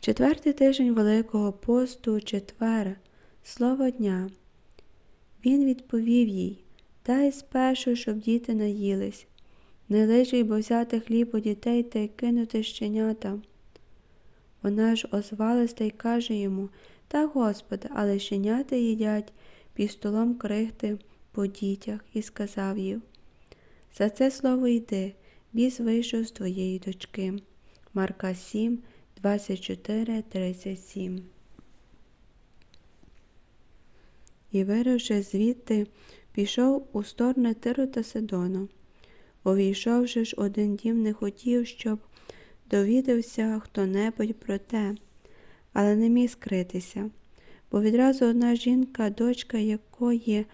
Четвертий тиждень Великого посту, четвер, слово дня. Він відповів їй Дай спершу, щоб діти наїлись. Не лежить, бо взяти хліб у дітей та й кинути щенята. Вона ж озвалась та й каже йому Та, Господи, але щенята їдять під столом крихти по дітях, і сказав їм За це слово йди, біс вийшов з твоєї дочки. Марка 7, 24, 37. І, вируши звідти, пішов у сторони Тиру та Сидону. Увійшовши ж один дім, не хотів, щоб довідався хто-небудь про те, але не міг скритися, бо відразу одна жінка, дочка якої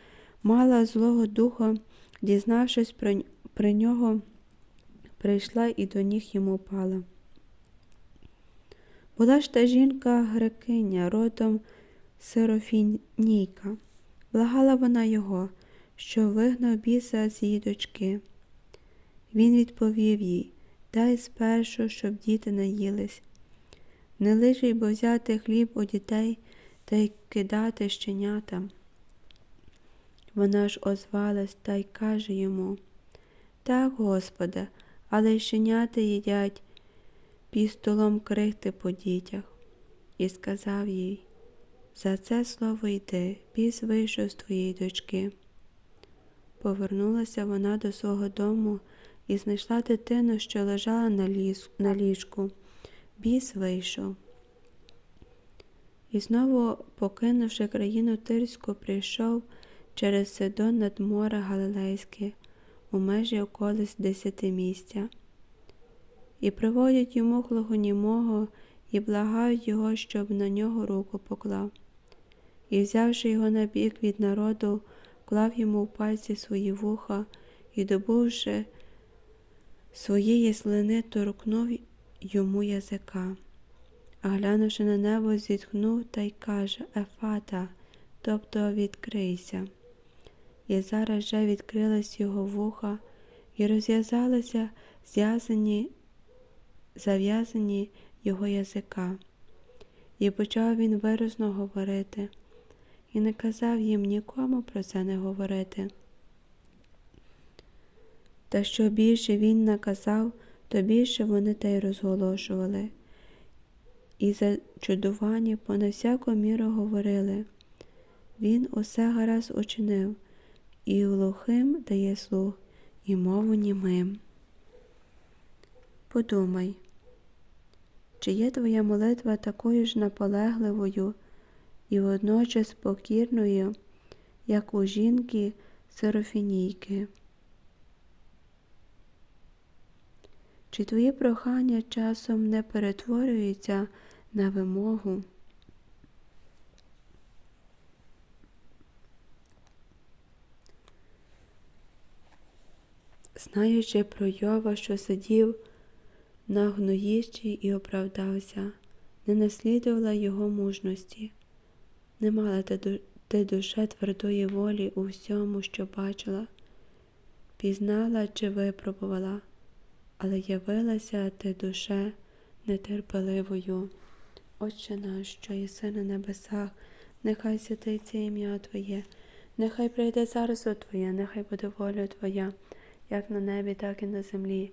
мала злого духа, дізнавшись про, про нього, прийшла і до ніг йому пала. Була ж та жінка грекиня, родом Серофінійка. Благала вона його, що вигнав біса з її дочки. Він відповів їй Дай спершу, щоб діти наїлись. Не лишить, бо взяти хліб у дітей та й кидати щенятам. Вона ж озвалась та й каже йому Так, Господи, але й щенята їдять під столом крихти по дітях. І сказав їй За це слово йди, біс вийшов з твоєї дочки. Повернулася вона до свого дому і знайшла дитину, що лежала на, ліс, на ліжку. Біс вийшов. І знову, покинувши країну Тирську, прийшов через Сидон над море Галилейське, у межі околиць десятимістя. І приводять йому глухонімого і благають його, щоб на нього руку поклав. І, взявши його на бік від народу, клав йому в пальці свої вуха і, добувши своєї слини, торкнув йому язика. А глянувши на небо, зітхнув та й каже Ефата, тобто відкрийся. І зараз вже відкрились його вуха, і розв'язалися зв'язані, зав'язані його язика. І почав він виразно говорити, і не казав їм нікому про це не говорити. Та що більше він наказав, то більше вони те й розголошували. І зачудувані понад всяку міру говорили Він усе гаразд учинив, і глухим дає слух, і мову німим. Подумай, чи є твоя молитва такою ж наполегливою і водночас покірною, як у жінки Серафінійки? Чи твої прохання часом не перетворюються на вимогу? Знаючи про Йова, що сидів на гноїщі і оправдався, не наслідувала його мужності, не мала ти душе твердої волі у всьому, що бачила, пізнала чи випробувала але явилася ти душе нетерпеливою. Отче наш, що єси на небесах, нехай святиться ім'я Твоє, нехай прийде царство Твоє, нехай буде воля Твоя, як на небі, так і на землі.